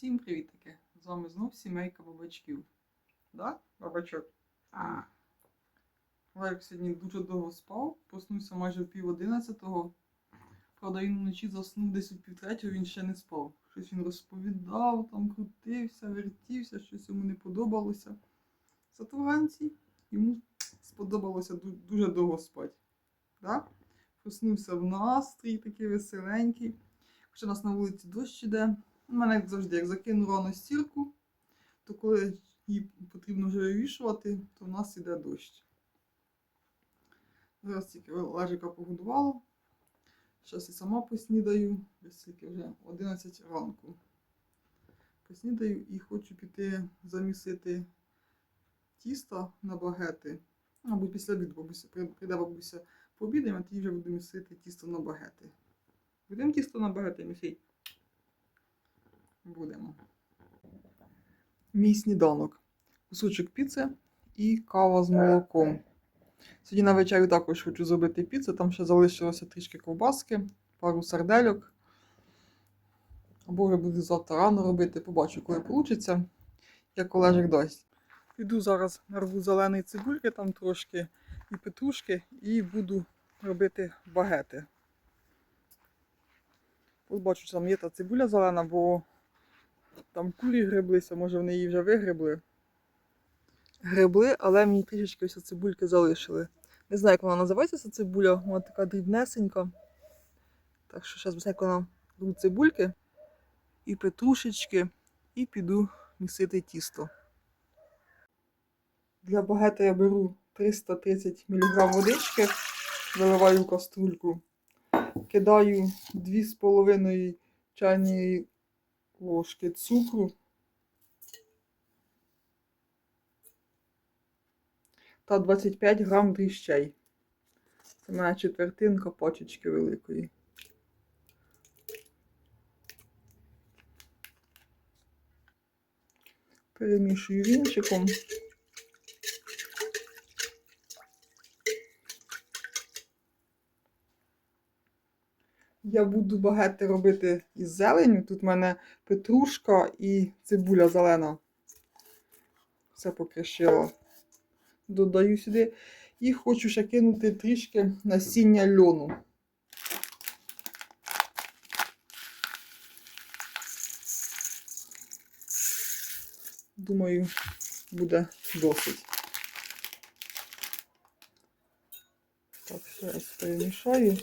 Всім привітики! З вами знов сімейка бабачків. Да, бабачок? А. Лайк сьогодні дуже довго спав, проснувся майже в пів одинадцятого. Правда, він вночі заснув десь у півтретього, він ще не спав. Щось він розповідав, там крутився, вертівся, щось йому не подобалося. Зато вранці йому сподобалося дуже довго спати. Да? Проснувся в настрій такий веселенький. Хоча у нас на вулиці дощ іде. У мене завжди, як закину рано стірку, то коли її потрібно вже вивішувати, то в нас іде дощ. Зараз тільки лежика погодувала. Зараз і сама поснідаю, десь тільки вже 11 ранку. Поснідаю і хочу піти замісити тісто на багети. Мабуть, після обіду бабуся прийде бабуся пообідаємо, а тоді вже буду місити тісто на багети. Будемо тісто на багети місити? Будемо. Мій сніданок. Кусочок піци і кава з молоком. Сьогодні на вечерю також хочу зробити піцу. Там ще залишилося трішки ковбаски, пару сардельок. Або вже буду завтра рано робити, побачу, коли вийде, як Олежик дасть. Піду зараз нарву зеленої цибульки, там трошки і петрушки, і буду робити багети. Ось бачу, що там є та цибуля зелена, бо там кулі греблися, може вони її вже вигребли. Гребли, але мені трішечки ось цибульки залишили. Не знаю, як вона називається, ця цибуля, вона така дрібнесенька. Так що зараз безпеку на рву цибульки і петрушечки, і піду місити тісто. Для багета я беру 330 мг водички, виливаю в каструльку, кидаю 2,5 чайної ложки цукру та 25 грам дріщей. Це моя четвертинка почечки великої. Перемішую вінчиком. Я буду багети робити із зеленю. Тут в мене петрушка і цибуля зелена. Все покришила. Додаю сюди. І хочу ще кинути трішки насіння льону. Думаю, буде досить. Так, раз перемішаю.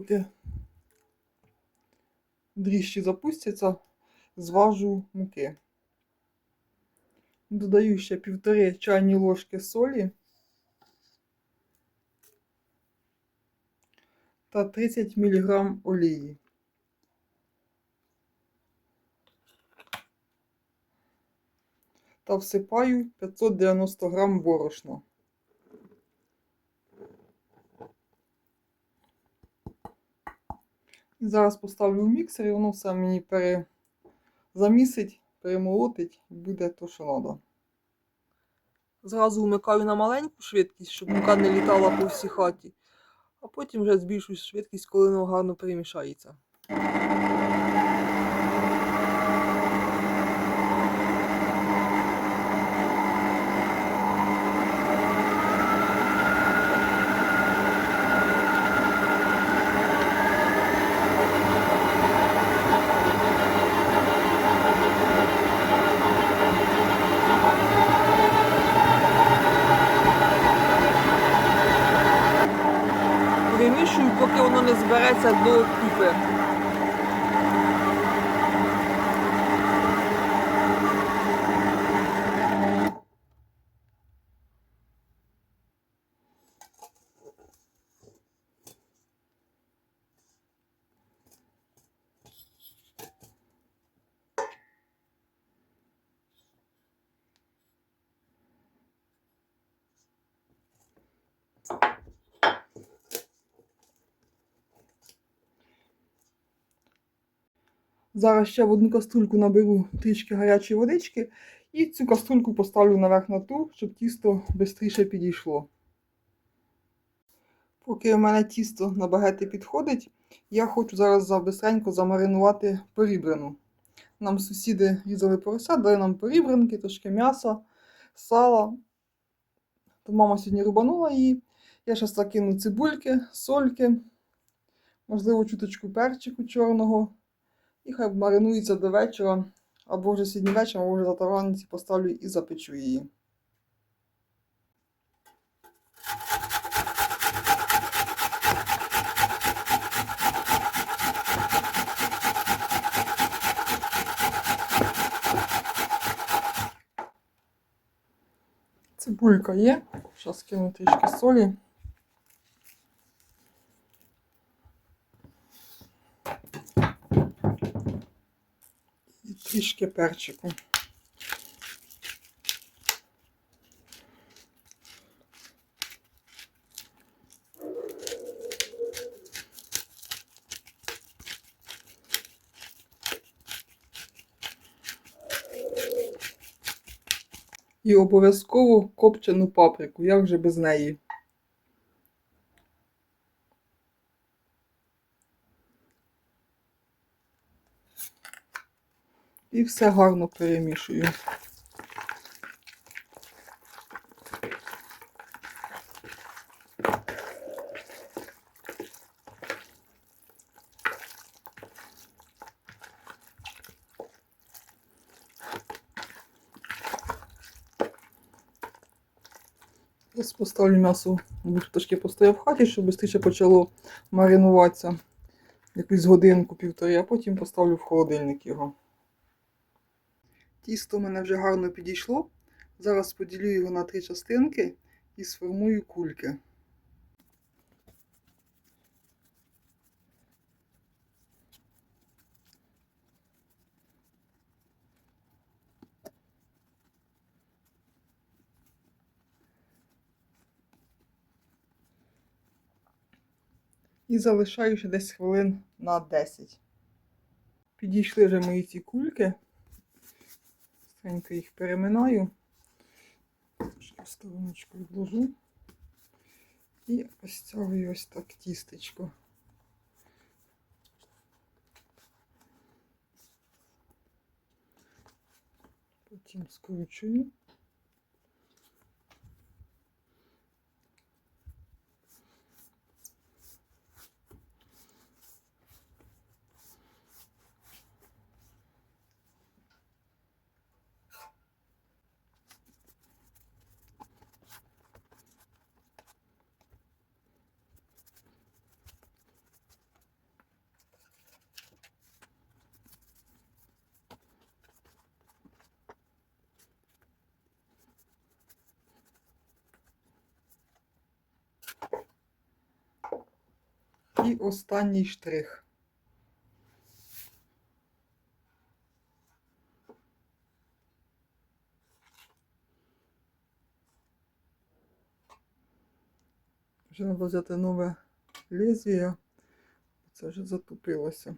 Поки дріжджі запустяться, зважу муки. Додаю ще півтори чайні ложки солі та 30 мг олії. Та всипаю 590 грам борошна. Зараз поставлю в міксер, і воно все мені перезамісить, перемолотить і буде то, що треба. Зразу вмикаю на маленьку швидкість, щоб мука не літала по всій хаті, а потім вже збільшую швидкість, коли воно гарно перемішається. Поки воно не Зараз ще в одну каструльку наберу трішки гарячої водички і цю каструльку поставлю наверх на ту, щоб тісто швидше підійшло. Поки в мене тісто на багети підходить, Я хочу зараз за бистренько замаринувати порібрину. Нам сусіди різали порося, дали нам порібринки, трошки м'яса, сала. То мама сьогодні рубанула її. Я зараз закину цибульки, сольки, можливо, чуточку перчику чорного. І хай маринується до вечора. Або вже сьогодні вечором, або вже завтра вранці поставлю і запечу її. Цибулька є. Зараз кину трішки солі. І трішки перчику. І обов'язково копчену паприку, як вже без неї. І все гарно перемішую. Зараз поставлю м'ясо, трошки постояв в хаті, щоб швидше почало маринуватися. Якусь годинку півтори, а потім поставлю в холодильник його. Тісто в мене вже гарно підійшло. Зараз поділю його на три частинки і сформую кульки. І залишаю ще десь хвилин на 10. Підійшли вже мої ці кульки. Сенько їх переминаю. Трошки в стороночку відложу. І ось цього ось так тістечко. Потім скручую. І останній штрих. Вже треба взяти нове лезвіє. Це вже затупилося.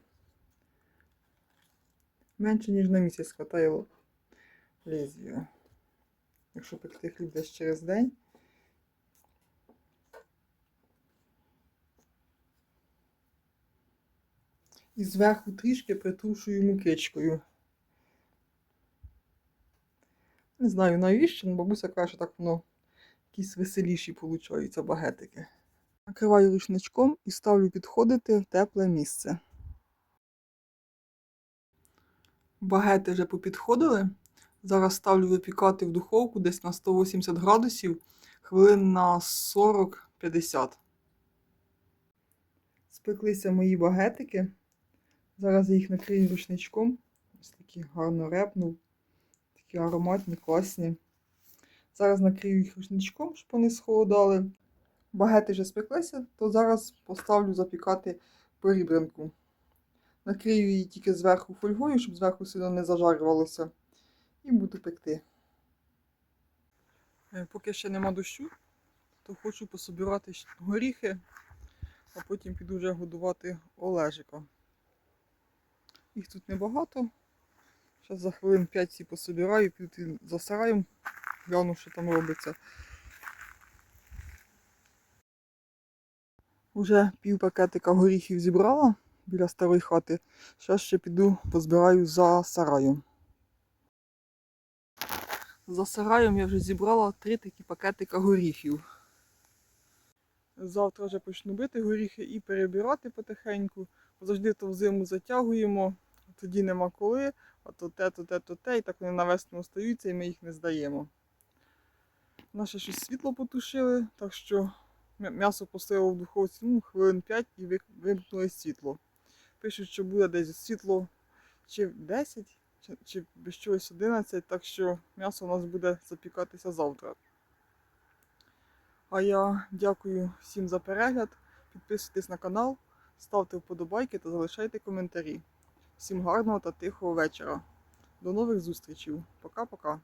Менше, ніж на місяць хватає лезвія. Якщо пекти хліб десь через день. І зверху трішки притрушую мукичкою. Не знаю навіщо, але бабуся каже, так воно якісь веселіші получаються багетики. Накриваю рушничком і ставлю підходити в тепле місце. Багети вже попідходили. Зараз ставлю випікати в духовку десь на 180 градусів хвилин на 40-50. Спеклися мої багетики. Зараз я їх накрию рушничком. Ось такі гарно репнув. Такі ароматні, класні. Зараз накрию їх рушничком, щоб вони схолодали. Багети вже спеклися, то зараз поставлю запікати порібринку. Накрию її тільки зверху фольгою, щоб зверху сильно не зажарювалося. І буду пекти. Е, Поки ще нема дощу, то хочу пособирати горіхи, а потім піду вже годувати Олежика. Їх тут небагато. Зараз за хвилин 5 всі пособираю, піду за сараєм, гляну, що там робиться. Уже пів пакетика горіхів зібрала біля старої хати. Зараз ще піду позбираю за сараєм. За сараєм я вже зібрала три такі пакетика горіхів. Завтра вже почну бити горіхи і перебирати потихеньку. Завжди то взиму затягуємо, тоді нема коли, а то те, то те, то те, і так вони на весну остаються, і ми їх не здаємо. Наше щось світло потушили, так що м'ясо поставило в духовці ну, хвилин 5 і вимкнули світло. Пишуть, що буде десь світло чи 10, чи, чи без чогось 11, так що м'ясо у нас буде запікатися завтра. А я дякую всім за перегляд. Підписуйтесь на канал, ставте вподобайки та залишайте коментарі. Всім гарного та тихого вечора. До нових зустрічей. Пока-пока.